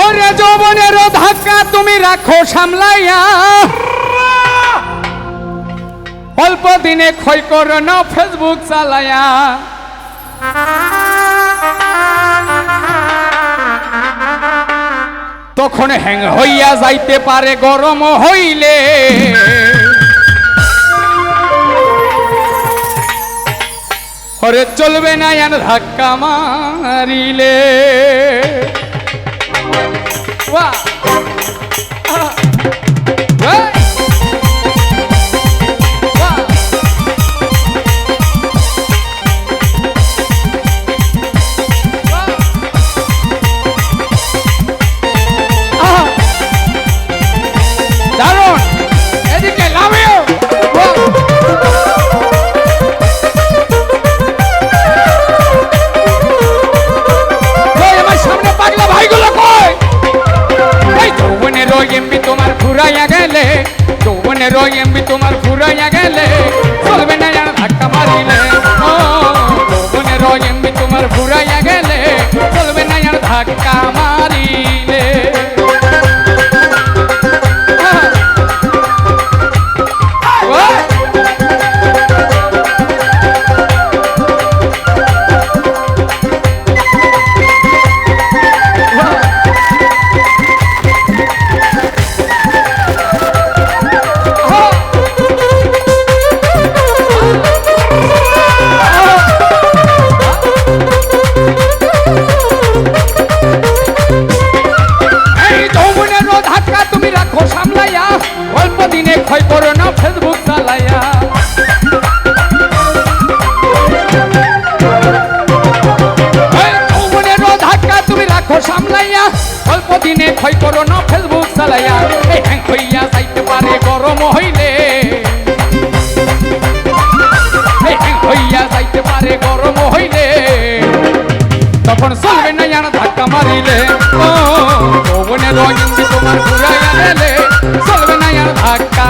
ওরে যৌবনের ধাক্কা তুমি রাখো সামলাইয়া। অল্প দিনে ক্ষয় করো না ফেসবুক চালাইয়া। তখন হ্যাং হইয়া যাইতে পারে, গরম হইলে। ওরে চলবে না আর ধাক্কা মারিলে। এমবি তোমার ফুরাইয়া গেলে যৌবনের এমবি তোমার ফুরাইয়া গেলে চলবে না আর ধাক্কা মারিলে ও যৌবনের এমবি তোমার ফুরাইয়া গেলে চলবে না আর ধাক্কা ধাক্কা অল্প দিনে ক্ষয় করো না ফেসবুক চালাইয়া। গরম হইলে। এই যাইতে পারে গরম হইলে। তখন চলবে না ধাক্কা মারিলে। ও যৌবনের রঙিন্দি তোমার ধাক্কা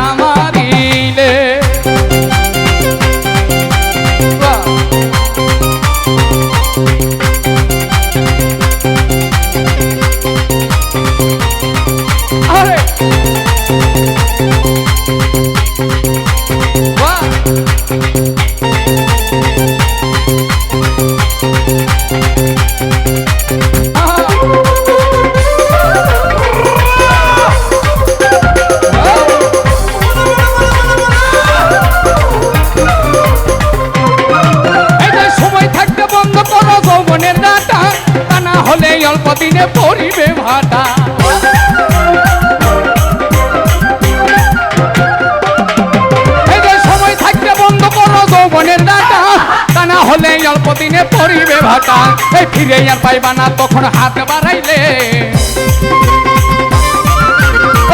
পড়িবে ভাটা এই ফিরে আর না, তখন হাত বাড়াইলে।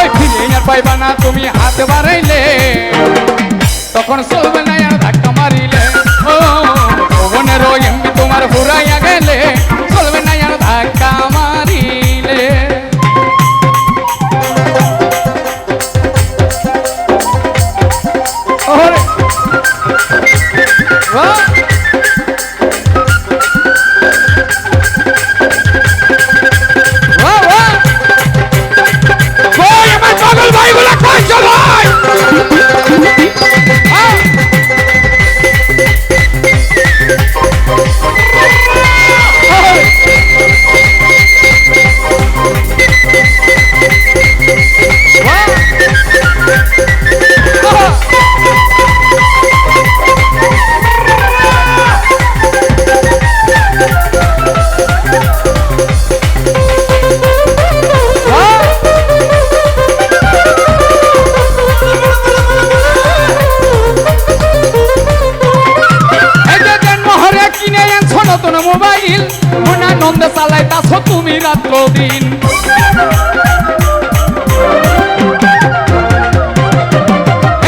ওই ফিরে না, তুমি হাত বাড়াইলে। তখন চলবে নন্দে চালাইতাছো তুমি রাত্র দিন।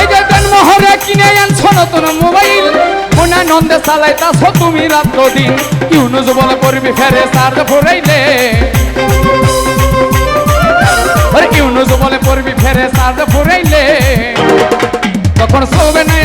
এই যে জন্মহরে কিনে আনছো নতুন মোবাইল নন্দে চালাইতাছো তুমি রাত্র দিন। ইউনুজ বলে করবি ফেরে চার্জ ফুরাইলে ইউনুজ বলে ফেরে চার্জ তখন সবে নাই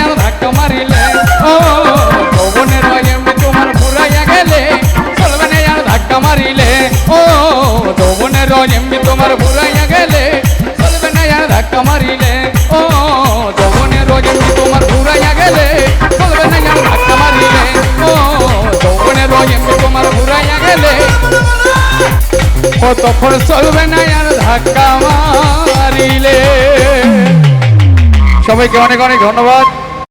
তখন চলবে না আর ধাক্কা মারিলে। সবাইকে অনেক অনেক ধন্যবাদ।